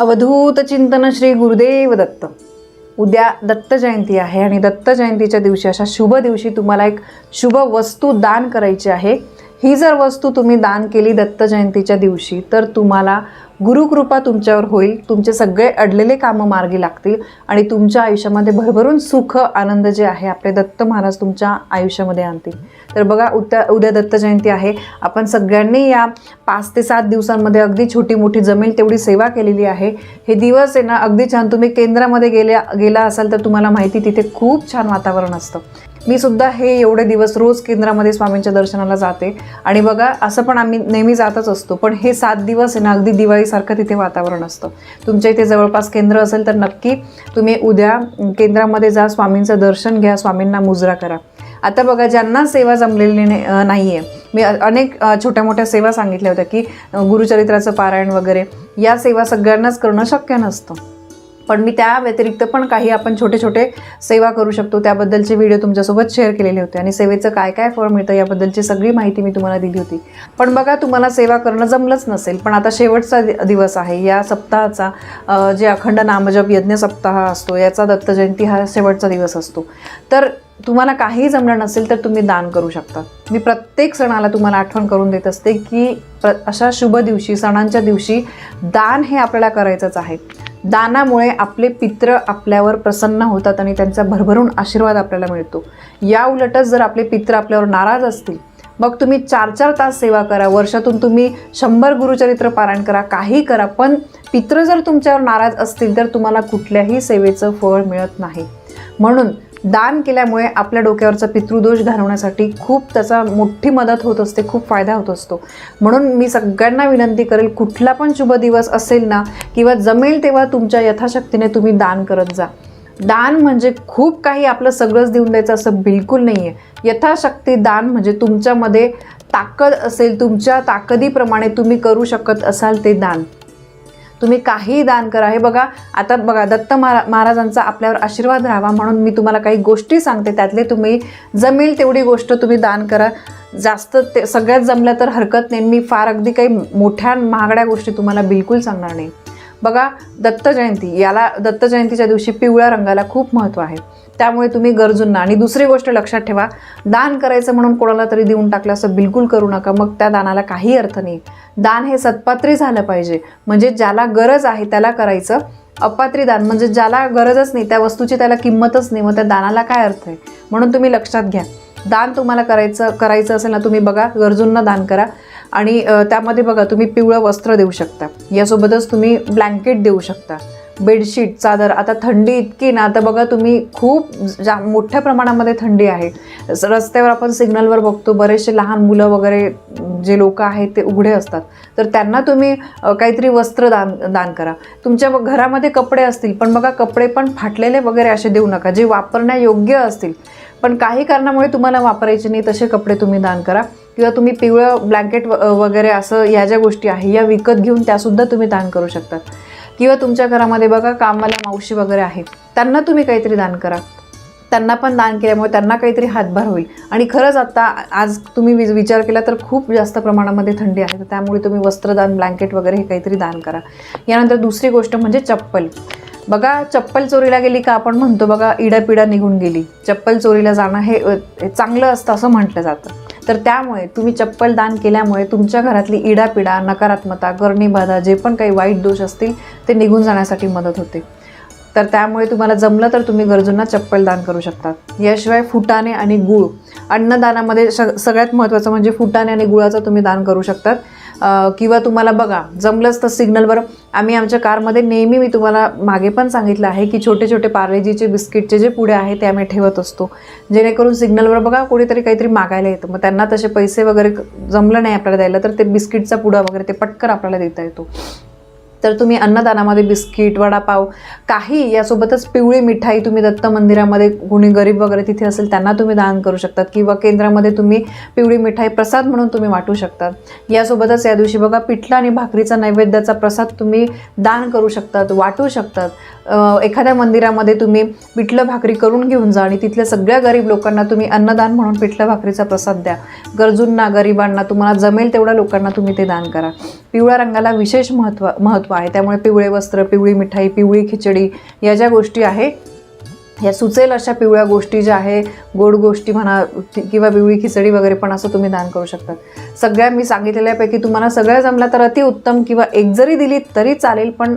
अवधूत चिंतन श्री गुरुदेव दत्त. उद्या दत्त जयंती आहे आणि दत्त जयंतीच्या दिवशी अशा शुभ दिवशी तुम्हाला एक शुभ वस्तू दान करायची आहे. ही जर वस्तू तुम्ही दान केली दत्त जयंतीच्या दिवशी तर तुम्हाला गुरुकृपा तुमच्यावर होईल. तुमचे सगळे अडलेले कामं मार्गी लागतील आणि तुमच्या आयुष्यामध्ये भरभरून सुख आनंद जे आहे आपले दत्त महाराज तुमच्या आयुष्यामध्ये आणतील. तर बघा उद्या उद्या दत्त जयंती आहे. आपण सगळ्यांनी या पाच ते सात दिवसांमध्ये अगदी छोटी मोठी जमेल तेवढी सेवा केलेली आहे. हे दिवस आहे ना अगदी छान. तुम्ही केंद्रामध्ये गेल्या गेला असाल तर तुम्हाला माहिती तिथे खूप छान वातावरण असतं. मी सुद्धा हे एवढे दिवस रोज केंद्रामध्ये स्वामींच्या दर्शनाला जाते. आणि बघा असं पण आम्ही नेहमी जातच असतो. पण हे सात दिवस आहे ना अगदी दिवाळीसारखं तिथे वातावरण असतं. तुमच्या इथे जवळपास केंद्र असेल तर नक्की तुम्ही उद्या केंद्रामध्ये जा स्वामींचं दर्शन घ्या स्वामींना मुजरा करा. आता बघा ज्यांना सेवा जमलेली नाही आहे मी अनेक छोट्या मोठ्या सेवा सांगितल्या होत्या की गुरुचरित्राचं पारायण वगैरे या सेवा सगळ्यांनाच करणं शक्य नसतं. पण मी त्या व्यतिरिक्त पण काही आपण छोटे छोटे सेवा करू शकतो. त्याबद्दलचे व्हिडिओ तुमच्यासोबत शेअर केलेले होते आणि सेवेचं काय काय फळ मिळतं याबद्दलची सगळी माहिती मी तुम्हाला दिली होती. पण बघा तुम्हाला सेवा करणं जमलंच नसेल पण आता शेवटचा दिवस आहे. या सप्ताहाचा जे अखंड नामजप यज्ञ सप्ताह असतो याचा दत्त जयंती हा शेवटचा दिवस असतो. तर तुम्हाला काही जमलं नसेल तर तुम्ही दान करू शकता. मी प्रत्येक सणाला तुम्हाला आठवण करून देत असते की प्र अशा शुभ दिवशी सणांच्या दिवशी दान हे आपल्याला करायचंच आहे. दानामुळे आपले पित्र आपल्यावर प्रसन्न होतात आणि त्यांचा भरभरून आशीर्वाद आपल्याला मिळतो. या उलटच जर आपले पित्र आपल्यावर नाराज असतील मग तुम्ही चार चार तास सेवा करा वर्षातून तुम्ही शंभर गुरुचरित्र पारायण करा काही करा पण पित्र जर तुमच्यावर नाराज असतील तर तुम्हाला कुठल्याही सेवेचं फळ मिळत नाही. म्हणून दान केल्यामुळे आपल्या डोक्यावरचा पितृदोष घालवण्यासाठी खूप त्याचा मोठी मदत होत असते खूप फायदा होत असतो. म्हणून मी सगळ्यांना विनंती करेल कुठला पण शुभ दिवस असेल ना किंवा जमेल तेव्हा तुमच्या यथाशक्तीने तुम्ही दान करत जा. दान म्हणजे खूप काही आपलं सगळंच देऊन द्यायचं असं बिलकुल नाही आहे यथाशक्ती दान म्हणजे तुमच्यामध्ये ताकद असेल तुमच्या ताकदीप्रमाणे तुम्ही करू शकत असाल ते दान. तुम्ही काहीही दान करा. हे बघा आता बघा दत्त महारा महाराजांचा आपल्यावर आशीर्वाद राहावा म्हणून मी तुम्हाला काही गोष्टी सांगते. त्यातले तुम्ही जमेल तेवढी गोष्ट तुम्ही दान करा. जास्त ते सगळ्यात जमल्या तर हरकत नाही. मी फार अगदी काही मोठ्या महागड्या गोष्टी तुम्हाला बिलकुल सांगणार नाही. बघा दत्त जयंती याला दत्त जयंतीच्या दिवशी पिवळ्या रंगाला खूप महत्त्व आहे. त्यामुळे तुम्ही गरजूंना आणि दुसरी गोष्ट लक्षात ठेवा दान करायचं म्हणून कोणाला तरी देऊन टाकलं असं बिलकुल करू नका मग त्या दानाला काही अर्थ नाही. दान हे सत्पात्री झालं पाहिजे म्हणजे ज्याला गरज आहे त्याला करायचं. अपात्री दान म्हणजे ज्याला गरजच नाही त्या वस्तूची त्याला किंमतच नाही मग त्या दानाला काय अर्थ आहे? म्हणून तुम्ही लक्षात घ्या. दान तुम्हाला करायचं करायचं असेल ना तुम्ही बघा गरजूंना दान करा. आणि त्यामध्ये बघा तुम्ही पिवळं वस्त्र देऊ शकता. यासोबतच तुम्ही ब्लँकेट देऊ शकता. बेडशीट चादर आता थंडी इतकी ना आता बघा तुम्ही खूप जा मोठ्या प्रमाणामध्ये थंडी आहे. रस्त्यावर आपण सिग्नलवर बघतो बरेचसे लहान मुलं वगैरे जे लोक आहेत ते उघडे असतात. तर त्यांना तुम्ही काहीतरी वस्त्र दान दान करा. तुमच्या घरामध्ये कपडे असतील पण बघा कपडे पण फाटलेले वगैरे असे देऊ नका जे वापरण्यायोग्य असतील. पण काही कारणामुळे तुम्हाला वापरायचे नाही तसे कपडे तुम्ही दान करा. किंवा तुम्ही पिवळं ब्लँकेट व- वगैरे असं या ज्या गोष्टी आहे या विकत घेऊन त्यासुद्धा तुम्ही दान करू शकतात किंवा तुमच्या घरामध्ये बघा कामवाल्या मावशी वगैरे आहे त्यांना तुम्ही काहीतरी दान करा. त्यांना पण दान केल्यामुळे त्यांना काहीतरी हातभार होईल. आणि खरंच आता आज तुम्ही वि- विचार केला तर खूप जास्त प्रमाणामध्ये थंडी आहे तर त्यामुळे तुम्ही वस्त्रदान ब्लँकेट वगैरे हे काहीतरी दान करा. यानंतर दुसरी गोष्ट म्हणजे चप्पल. बघा चप्पल चोरीला गेली का आपण म्हणतो बघा इडापिडा निघून गेली. चप्पल चोरीला जाणं हे चांगलं असतं असं म्हटलं जातं. तर त्यामुळे तुम्ही चप्पल दान केल्यामुळे तुमच्या घरातली इडापिडा नकारात्मकता गर्णीबाधा जे पण काही वाईट दोष असतील ते निघून जाण्यासाठी मदत होते. तर त्यामुळे तुम्हाला जमलं तर तुम्ही गरजूंना चप्पल दान करू शकतात. याशिवाय फुटाणे आणि गुळ. अन्नदानामध्ये स सगळ्यात महत्त्वाचं म्हणजे फुटाणे आणि गुळाचं तुम्ही दान करू शकतात. किंवा तुम्हाला बघा जमलंच तर सिग्नलवर आम्ही आमच्या कारमध्ये नेहमी मी तुम्हाला मागे पण सांगितलं आहे की छोटे छोटे पार्लेजीचे बिस्किटचे जे पुढे आहे ते आम्ही ठेवत असतो. जेणेकरून सिग्नलवर बघा कोणीतरी काहीतरी मागायला येतं. मग त्यांना तसे पैसे वगैरे जमलं नाही आपल्याला द्यायला तर ते बिस्किटचा पुडा वगैरे ते पटकन आपल्याला देता येतो. तर तुम्ही अन्नदानामध्ये बिस्किट वडापाव काही यासोबतच पिवळी मिठाई तुम्ही दत्त मंदिरामध्ये कोणी गरीब वगैरे तिथे असेल त्यांना तुम्ही दान करू शकतात किंवा केंद्रामध्ये तुम्ही पिवळी मिठाई प्रसाद म्हणून तुम्ही वाटू शकतात. यासोबतच या दिवशी बघा पिठला आणि भाकरीचा नैवेद्याचा प्रसाद तुम्ही दान करू शकतात वाटू शकतात. एखाद्या मंदिरामध्ये तुम्ही पिठलं भाकरी करून घेऊन जा आणि तिथल्या सगळ्या गरीब लोकांना तुम्ही अन्नदान म्हणून पिठलं भाकरीचा प्रसाद द्या. गरजूंना गरिबांना तुम्हाला जमेल तेवढ्या लोकांना तुम्ही ते दान करा. पिवळ्या रंगाला विशेष महत्त्व महत्त्व आहे. त्यामुळे पिवळे वस्त्र पिवळी मिठाई पिवळी खिचडी या ज्या गोष्टी आहे या सुचेल अशा पिवळ्या गोष्टी ज्या आहे गोड गोष्टी म्हणा किंवा पिवळी खिचडी वगैरे पण असं तुम्ही दान करू शकता. सगळ्या मी सांगितलेल्यापैकी तुम्हाला सगळ्या जमल्या तर अतिउत्तम किंवा एक जरी दिली तरी चालेल पण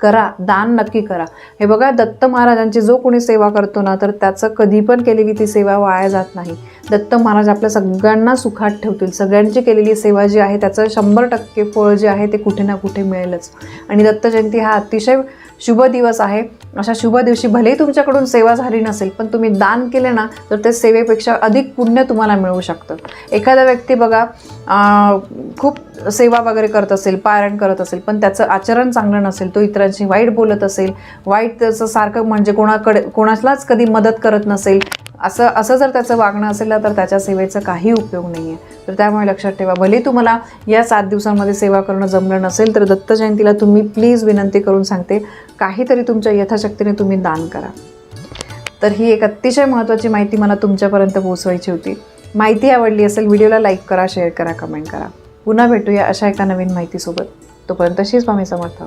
करा दान नक्की करा. हे बघा दत्त महाराजांची जो कोणी सेवा करतो ना तर त्याचं कधी पण केलेली ती सेवा वाया जात नाही. दत्त महाराज आपल्या सगळ्यांना सुखात ठेवतील. सगळ्यांची केलेली सेवा जी आहे त्याचं शंभर टक्के फळ जे आहे ते कुठे ना कुठे मिळेलच. आणि दत्त जयंती हा अतिशय शुभ दिवस आहे. अशा शुभ दिवशी भलेही तुमच्याकडून सेवा झाली नसेल पण तुम्ही दान केले ना तर ते सेवेपेक्षा अधिक पुण्य तुम्हाला मिळू शकतं. एखादा व्यक्ती बघा खूप सेवा वगैरे करत असेल पारायण करत असेल पण त्याचं आचरण चांगलं नसेल तो इतरांशी वाईट बोलत असेल वाईट त्याचं सारखं म्हणजे कोणाकडे कोणालाच कधी मदत करत नसेल असं असं जर त्याचं वागणं असेल तर त्याच्या सेवेचा काही उपयोग नाही आहे तर त्यामुळे लक्षात ठेवा भले तुम्हाला या सात दिवसांमध्ये सेवा करणं जमलं नसेल तर दत्त जयंतीला तुम्ही प्लीज विनंती करून सांगते काहीतरी तुमच्या यथाशक्तीने तुम्ही दान करा. तर ही एक अतिशय महत्त्वाची माहिती मला तुमच्यापर्यंत पोहोचवायची होती. माहिती आवडली असेल व्हिडिओला लाईक करा शेअर करा कमेंट करा. पुन्हा भेटूया अशा एका नवीन माहितीसोबत. तोपर्यंत श्री स्वामी समर्थ.